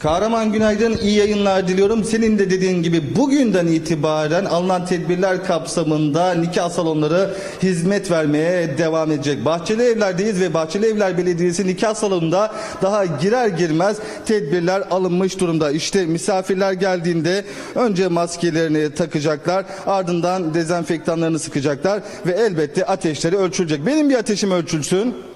Kahraman günaydın, iyi yayınlar diliyorum. Senin de dediğin gibi bugünden itibaren alınan tedbirler kapsamında nikah salonları hizmet vermeye devam edecek. Bahçeli Evler'deyiz ve Bahçeli Evler Belediyesi nikah salonunda daha girer girmez tedbirler alınmış durumda. İşte misafirler geldiğinde önce maskelerini takacaklar, ardından dezenfektanlarını sıkacaklar ve elbette ateşleri ölçülecek. Benim bir ateşim ölçülsün.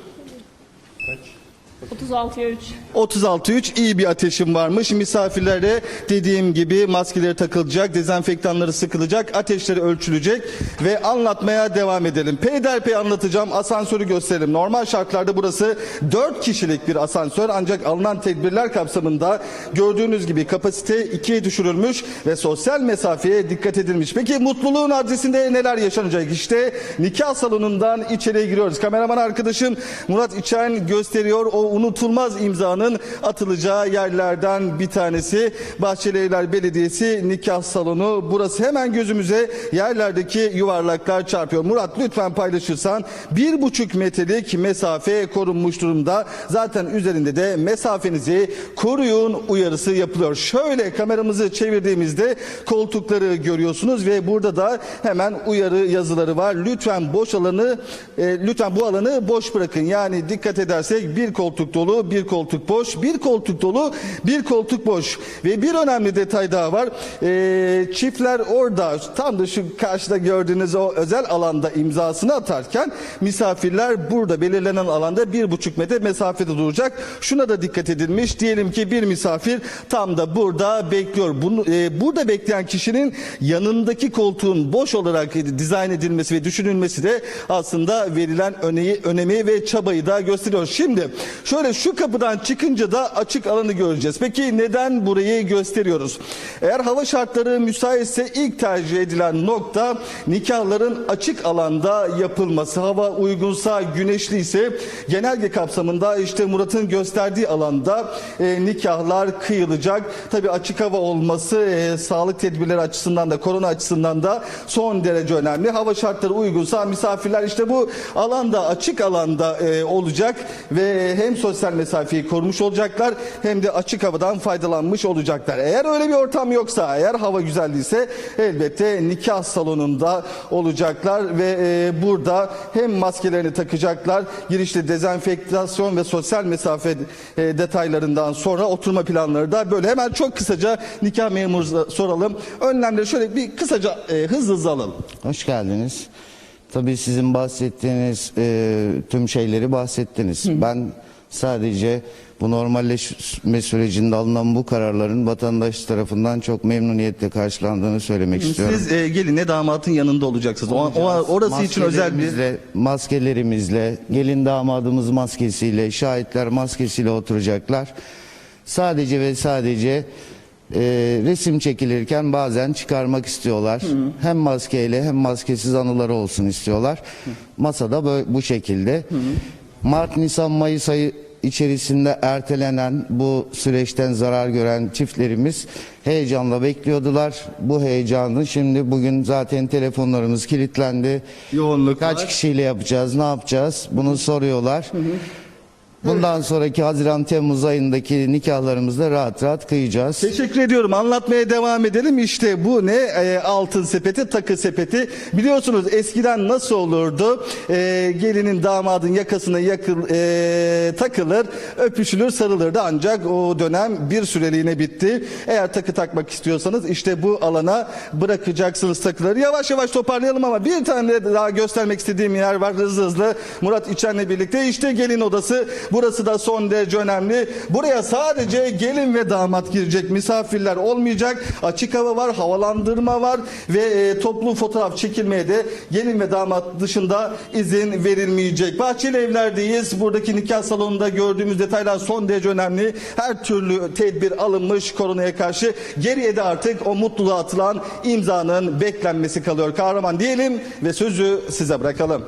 36'ya 3. 36.3 iyi bir ateşim varmış. Misafirlere dediğim gibi maskeleri takılacak, dezenfektanları sıkılacak, ateşleri ölçülecek ve anlatmaya devam edelim. Peyderpey anlatacağım, asansörü gösterelim. Normal şartlarda burası 4 kişilik bir asansör ancak alınan tedbirler kapsamında gördüğünüz gibi kapasite 2'ye düşürülmüş ve sosyal mesafeye dikkat edilmiş. Peki mutluluğun adresinde neler yaşanacak? İşte nikah salonundan içeriye giriyoruz. Kameraman arkadaşım Murat İçen gösteriyor o unutulmaz imzanın atılacağı yerlerden bir tanesi. Bahçeli Evler Belediyesi nikah salonu. Burası hemen gözümüze yerlerdeki yuvarlaklar çarpıyor. Murat lütfen paylaşırsan bir buçuk metrelik mesafe korunmuş durumda. Zaten üzerinde de mesafenizi koruyun uyarısı yapılıyor. Şöyle kameramızı çevirdiğimizde koltukları görüyorsunuz ve burada da hemen uyarı yazıları var. Lütfen boş alanı e, lütfen bu alanı boş bırakın. Yani dikkat edersek bir koltuk dolu, bir koltuk boş, bir koltuk dolu, bir koltuk boş. Ve bir önemli detay daha var. E, çiftler orada tam da şu karşıda gördüğünüz o özel alanda imzasını atarken misafirler burada belirlenen alanda bir buçuk metre mesafede duracak. Şuna da dikkat edilmiş. Diyelim ki bir misafir tam da burada bekliyor. Bunu, e, burada bekleyen kişinin yanındaki koltuğun boş olarak dizayn edilmesi ve düşünülmesi de aslında verilen öneyi, önemi ve çabayı da gösteriyor. Şimdi şöyle şu kapıdan çıkınca da açık alanı göreceğiz. Peki neden burayı gösteriyoruz? Eğer hava şartları müsaitse ilk tercih edilen nokta nikahların açık alanda yapılması. Hava uygunsa, güneşliyse genelge kapsamında işte Murat'ın gösterdiği alanda e, nikahlar kıyılacak. Tabii açık hava olması e, sağlık tedbirleri açısından da korona açısından da son derece önemli. Hava şartları uygunsa misafirler işte bu alanda açık alanda e, olacak ve hem sosyal mesafeyi korumuş olacaklar hem de açık havadan faydalanmış olacaklar. Eğer öyle bir ortam yoksa, eğer hava güzel değilse elbette nikah salonunda olacaklar ve e, burada hem maskelerini takacaklar, girişte dezenfektasyon ve sosyal mesafe e, detaylarından sonra oturma planları da böyle. Hemen çok kısaca nikah memuruna soralım. Önlemleri şöyle bir kısaca e, hızlı hızlı alalım. Hoş geldiniz. Tabii sizin bahsettiğiniz e, tüm şeyleri bahsettiniz. Ben sadece bu normalleşme sürecinde alınan bu kararların vatandaş tarafından çok memnuniyetle karşılandığını söylemek istiyorum. Siz e, geline damatın yanında olacaksınız. O, o- orası için özel bir Maskelerimizle- gelin damadımız maskesiyle, şahitler maskesiyle oturacaklar. Sadece ve sadece e, resim çekilirken bazen çıkarmak istiyorlar. Hem maskeyle hem maskesiz anıları olsun istiyorlar. Masada böyle, bu şekilde. Mart, Nisan, Mayıs ayı içerisinde ertelenen bu süreçten zarar gören çiftlerimiz heyecanla bekliyordular. Bu heyecanı şimdi bugün zaten telefonlarımız kilitlendi. yoğunluk Kaç var. kişiyle yapacağız, ne yapacağız? Bunu soruyorlar. Bundan sonraki Haziran Temmuz ayındaki nikahlarımızda rahat rahat kıyacağız. Teşekkür ediyorum. Anlatmaya devam edelim. İşte bu ne? Ee, altın sepeti, takı sepeti. Biliyorsunuz eskiden nasıl olurdu? Ee, gelinin damadın yakasına yakıl, ee, takılır, öpüşülür, sarılırdı. Ancak o dönem bir süreliğine bitti. Eğer takı takmak istiyorsanız işte bu alana bırakacaksınız takıları. Yavaş yavaş toparlayalım ama bir tane daha göstermek istediğim yer var hızlı hızlı. Murat İçen'le birlikte işte gelin odası. Burası da son derece önemli. Buraya sadece gelin ve damat girecek. Misafirler olmayacak. Açık hava var, havalandırma var ve e, toplu fotoğraf çekilmeye de gelin ve damat dışında izin verilmeyecek. Bahçeli evlerdeyiz. Buradaki nikah salonunda gördüğümüz detaylar son derece önemli. Her türlü tedbir alınmış koronaya karşı. Geriye de artık o mutluluğa atılan imzanın beklenmesi kalıyor. Kahraman diyelim ve sözü size bırakalım.